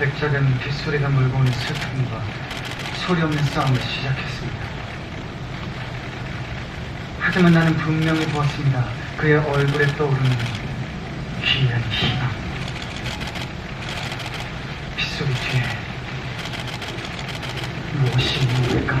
작은 빗소리가 몰고 오는 슬픔과 소리 없는 싸움을 시작했습니다. 하지만 나는 분명히 보았습니다. 그의 얼굴에 떠오르는 귀한 희망. 빗소리 뒤에 무엇이 있는가?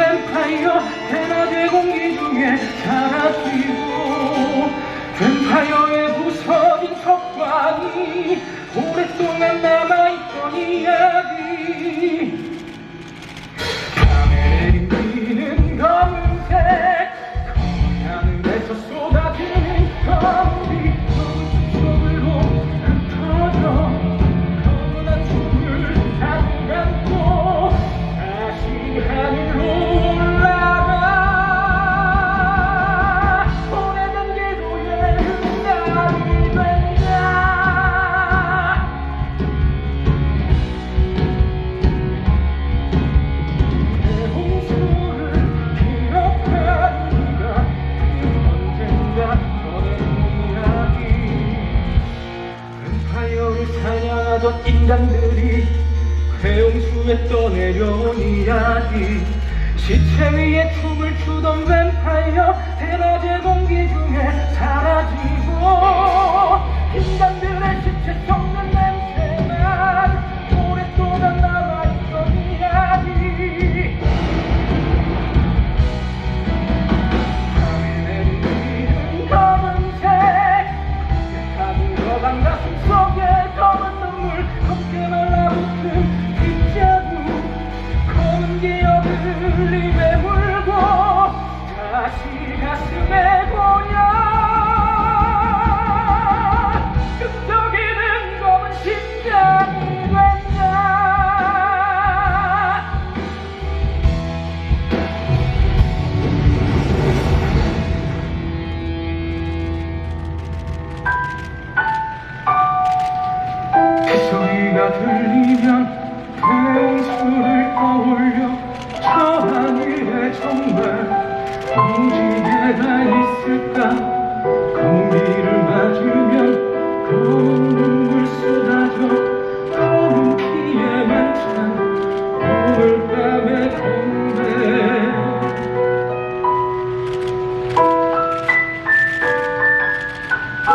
뱀파이어 대낮의 공기 중에 사라지고 뱀파이어의 부서진 척관이 오랫동안 남아있던 이야기 사냥하던 인간들이 대홍수에 떠내려온 이야기. 시체 위에 춤을 추던 뱀파이어 대낮의 공기 중에 사라지고 인간들의 시체 섞는 냄새만 오랫동안 남아있던 이야기. 밤에 내리는 검은색 다 들어간 가슴 다시 가슴에 보여. 끈적이는 검은 심장이 된다. 그 소리가 들리면